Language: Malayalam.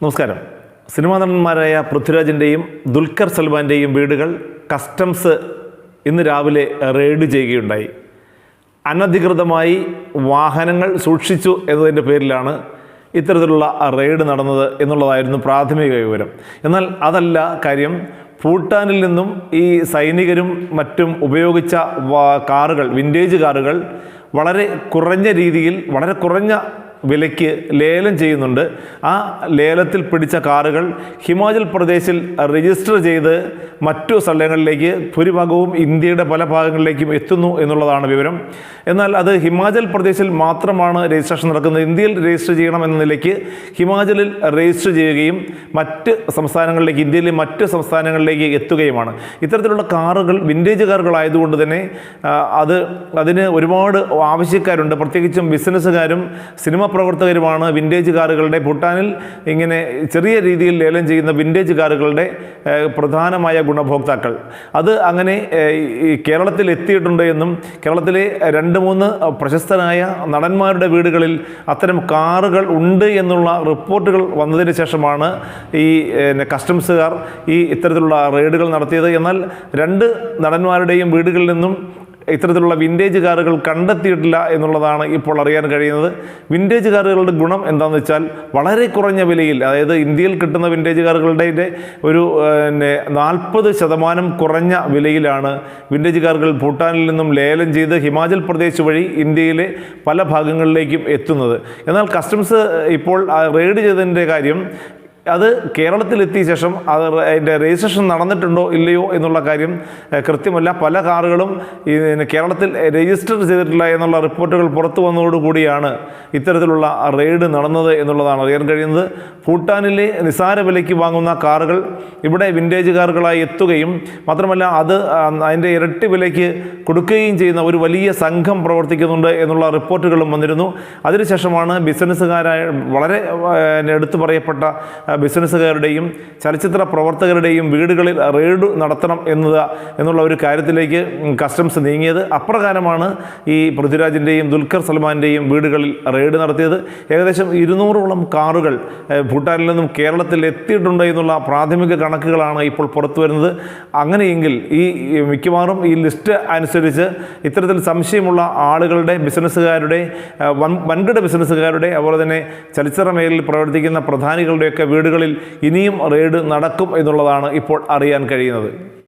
നമസ്കാരം. സിനിമാ നടന്മാരായ പൃഥ്വിരാജിന്റെയും ദുൽഖർ സൽമാന്റെയും വീടുകൾ കസ്റ്റംസ് ഇന്ന് രാവിലെ റെയ്ഡ് ചെയ്യുകയുണ്ടായി. അനധികൃതമായി വാഹനങ്ങൾ സൂക്ഷിച്ചു എന്നതിന്റെ പേരിലാണ് ഇത്തരത്തിലുള്ള റെയ്ഡ് നടന്നത് എന്നുള്ളതായിരുന്നു പ്രാഥമിക വിവരം. എന്നാൽ അതല്ല കാര്യം ഭൂട്ടാനിൽ നിന്നും ഈ സൈനികരും മറ്റും ഉപയോഗിച്ച കാറുകൾ വിന്റേജ് കാറുകൾ വളരെ കുറഞ്ഞ രീതിയിൽ വളരെ കുറഞ്ഞ വിലയ്ക്ക് ലേലം ചെയ്യുന്നുണ്ട്. ആ ലേലത്തിൽ പിടിച്ച കാറുകൾ ഹിമാചൽ പ്രദേശിൽ രജിസ്റ്റർ ചെയ്ത് മറ്റു സ്ഥലങ്ങളിലേക്ക് ഭൂരിഭാഗവും ഇന്ത്യയുടെ പല ഭാഗങ്ങളിലേക്കും എത്തുന്നു എന്നുള്ളതാണ് വിവരം. എന്നാൽ അത് ഹിമാചൽ പ്രദേശിൽ മാത്രമാണ് രജിസ്ട്രേഷൻ നടക്കുന്നത്. ഇന്ത്യയിൽ രജിസ്റ്റർ ചെയ്യണം എന്ന നിലയ്ക്ക് ഹിമാചലിൽ രജിസ്റ്റർ ചെയ്യുകയും മറ്റ് സംസ്ഥാനങ്ങളിലേക്ക് ഇന്ത്യയിലെ മറ്റ് സംസ്ഥാനങ്ങളിലേക്ക് എത്തുകയുമാണ്. ഇത്തരത്തിലുള്ള കാറുകൾ വിന്റേജ് കാറുകളായതുകൊണ്ട് തന്നെ അത് അതിന് ഒരുപാട് ആവശ്യക്കാരുണ്ട്. പ്രത്യേകിച്ചും ബിസിനസ്സുകാരും സിനിമ പ്രവർത്തകരുമാണ് വിന്റേജ് കാറുകളുടെ ഭൂട്ടാനിൽ ഇങ്ങനെ ചെറിയ രീതിയിൽ ലേലം ചെയ്യുന്ന വിന്റേജ് കാറുകളുടെ പ്രധാനമായ ഗുണഭോക്താക്കൾ. അത് അങ്ങനെ കേരളത്തിൽ എത്തിയിട്ടുണ്ട് എന്നും കേരളത്തിലെ രണ്ട് മൂന്ന് പ്രശസ്തനായ നടന്മാരുടെ വീടുകളിൽ അത്തരം കാറുകൾ ഉണ്ട് എന്നുള്ള റിപ്പോർട്ടുകൾ വന്നതിന് ശേഷമാണ് ഈ കസ്റ്റംസുകാർ ഈ ഇത്തരത്തിലുള്ള റെയ്ഡുകൾ നടത്തിയത്. എന്നാൽ രണ്ട് നടന്മാരുടെയും വീടുകളിൽ നിന്നും ഇത്തരത്തിലുള്ള വിന്റേജ് കാറുകൾ കണ്ടെത്തിയിട്ടില്ല എന്നുള്ളതാണ് ഇപ്പോൾ അറിയാൻ കഴിയുന്നത്. വിന്റേജ് കാറുകളുടെ ഗുണം എന്താണെന്ന് വെച്ചാൽ വളരെ കുറഞ്ഞ വിലയിൽ അതായത് ഇന്ത്യയിൽ കിട്ടുന്ന വിന്റേജ് കാറുകളുടെ ഒരു പിന്നെ നാൽപ്പത് ശതമാനം കുറഞ്ഞ വിലയിലാണ് വിന്റേജ് കാറുകൾ ഭൂട്ടാനിൽ നിന്നും ലേലം ചെയ്ത് ഹിമാചൽ പ്രദേശ് വഴി ഇന്ത്യയിലെ പല ഭാഗങ്ങളിലേക്കും എത്തുന്നത്. എന്നാൽ കസ്റ്റംസ് ഇപ്പോൾ റെയ്ഡ് ചെയ്തതിന്റെ കാര്യം അത് കേരളത്തിലെത്തിയ ശേഷം അത് അതിന്റെ രജിസ്ട്രേഷൻ നടന്നിട്ടുണ്ടോ ഇല്ലയോ എന്നുള്ള കാര്യം കൃത്യമല്ല. പല കാറുകളും കേരളത്തിൽ രജിസ്റ്റർ ചെയ്തിട്ടില്ല എന്നുള്ള റിപ്പോർട്ടുകൾ പുറത്തു വന്നതോടുകൂടിയാണ് ഇത്തരത്തിലുള്ള റെയ്ഡ് നടന്നത് എന്നുള്ളതാണ് അറിയാൻ കഴിയുന്നത്. ഭൂട്ടാനിലെ നിസാര വിലയ്ക്ക് വാങ്ങുന്ന കാറുകൾ ഇവിടെ വിന്റേജ് കാറുകളായി എത്തുകയും മാത്രമല്ല അത് അതിന്റെ ഇരട്ടി വിലയ്ക്ക് കൊടുക്കുകയും ചെയ്യുന്ന ഒരു വലിയ സംഘം പ്രവർത്തിക്കുന്നുണ്ട് എന്നുള്ള റിപ്പോർട്ടുകളും വന്നിരുന്നു. അതിനുശേഷമാണ് ബിസിനസ്സുകാരായ വളരെ എടുത്തു പറയപ്പെട്ട ബിസിനസ്സുകാരുടെയും ചലച്ചിത്ര പ്രവർത്തകരുടെയും വീടുകളിൽ റെയ്ഡ് നടത്തണം എന്നത് എന്നുള്ള ഒരു കാര്യത്തിലേക്ക് കസ്റ്റംസ് നീങ്ങിയത്. അപ്രകാരമാണ് ഈ പൃഥ്വിരാജിന്റെയും ദുൽഖർ സൽമാന്റെയും വീടുകളിൽ റെയ്ഡ് നടത്തിയത്. ഏകദേശം ഇരുന്നൂറോളം കാറുകൾ ഭൂട്ടാനിൽ നിന്നും കേരളത്തിൽ എത്തിയിട്ടുണ്ട് എന്നുള്ള പ്രാഥമിക കണക്കുകളാണ് ഇപ്പോൾ പുറത്തു വരുന്നത്. അങ്ങനെയെങ്കിൽ ഈ മിക്കവാറും ഈ ലിസ്റ്റ് അനുസരിച്ച് ഇത്തരത്തിൽ സംശയമുള്ള ആളുകളുടെ ബിസിനസ്സുകാരുടെ വൻകിട ബിസിനസ്സുകാരുടെ അതുപോലെ തന്നെ ചലച്ചിത്ര മേഖലയിൽ പ്രവർത്തിക്കുന്ന പ്രധാനികളുടെയൊക്കെ വീടുകളിൽ ഇനിയും റെയ്ഡ് നടക്കും എന്നുള്ളതാണ് ഇപ്പോൾ അറിയാൻ കഴിയുന്നത്.